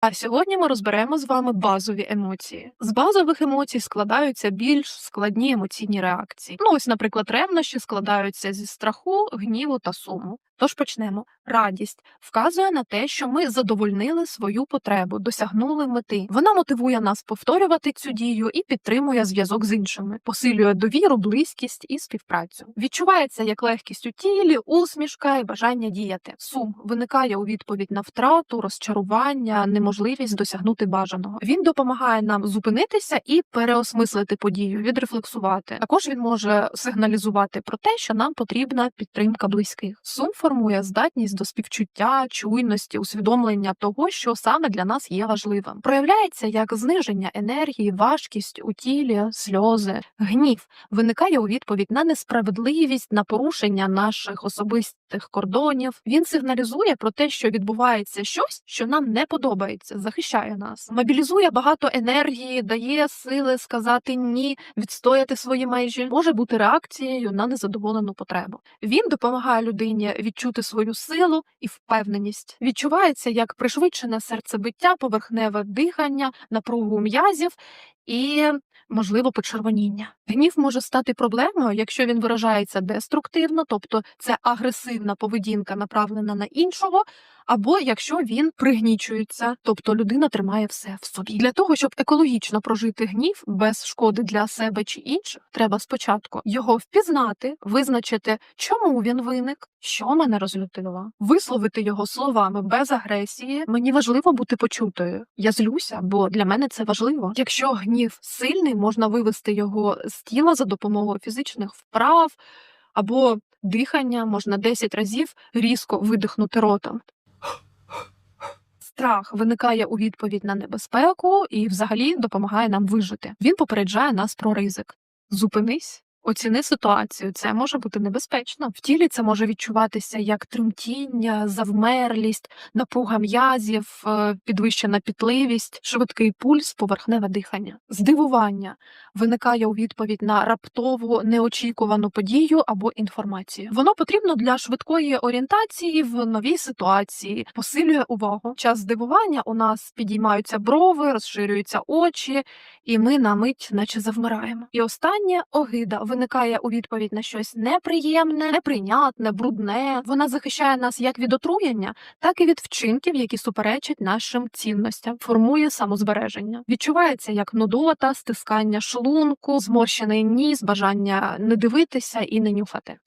А сьогодні ми розберемо з вами базові емоції. З базових емоцій складаються більш складні емоційні реакції. Ну ось, наприклад, ревнощі складаються зі страху, гніву та суму. Тож почнемо. Радість вказує на те, що ми задовольнили свою потребу, досягнули мети. Вона мотивує нас повторювати цю дію і підтримує зв'язок з іншими, посилює довіру, близькість і співпрацю. Відчувається як легкість у тілі, усмішка і бажання діяти. Сум виникає у відповідь на втрату, розчарування, неможливість досягнути бажаного. Він допомагає нам зупинитися і переосмислити подію, відрефлексувати. Також він може сигналізувати про те, що нам потрібна підтримка близьких. Сум формує здатність до співчуття, чуйності, усвідомлення того, що саме для нас є важливим. Проявляється як зниження енергії, важкість у тілі, сльози, гнів виникає у відповідь на несправедливість, на порушення наших особистих кордонів. Він сигналізує про те, що відбувається щось, що нам не подобається, захищає нас, мобілізує багато енергії, дає сили сказати ні, відстояти свої межі, може бути реакцією на незадоволену потребу. Він допомагає людині відчути свою силу і впевненість. Відчувається як пришвидшене серцебиття, поверхневе дихання, напругу м'язів і. Можливо, почервоніння. Гнів може стати проблемою, якщо він виражається деструктивно, тобто це агресивна поведінка, направлена на іншого, або якщо він пригнічується, тобто людина тримає все в собі. Для того, щоб екологічно прожити гнів без шкоди для себе чи інших, треба спочатку його впізнати, визначити, чому він виник, що мене розлютило, висловити його словами без агресії. Мені важливо бути почутою. Я злюся, бо для мене це важливо. Якщо гнів сильний, можна вивести його з тіла за допомогою фізичних вправ або дихання, можна 10 разів різко видихнути ротом. Страх виникає у відповідь на небезпеку і взагалі допомагає нам вижити. Він попереджає нас про ризик. Зупинись. Оціни ситуацію, це може бути небезпечно. В тілі це може відчуватися як тремтіння, завмерлість, напруга м'язів, е, підвищена пітливість, швидкий пульс, поверхневе дихання. Здивування виникає у відповідь на раптову неочікувану подію або інформацію. Воно потрібно для швидкої орієнтації в новій ситуації, посилює увагу. Час здивування у нас підіймаються брови, розширюються очі, і ми на мить, наче завмираємо. І останнє огида виникає у відповідь на щось неприємне, неприйнятне, брудне. Вона захищає нас як від отруєння, так і від вчинків, які суперечать нашим цінностям, формує самозбереження. Відчувається як нудота, стискання шлунку, зморщений ніс, бажання не дивитися і не нюхати.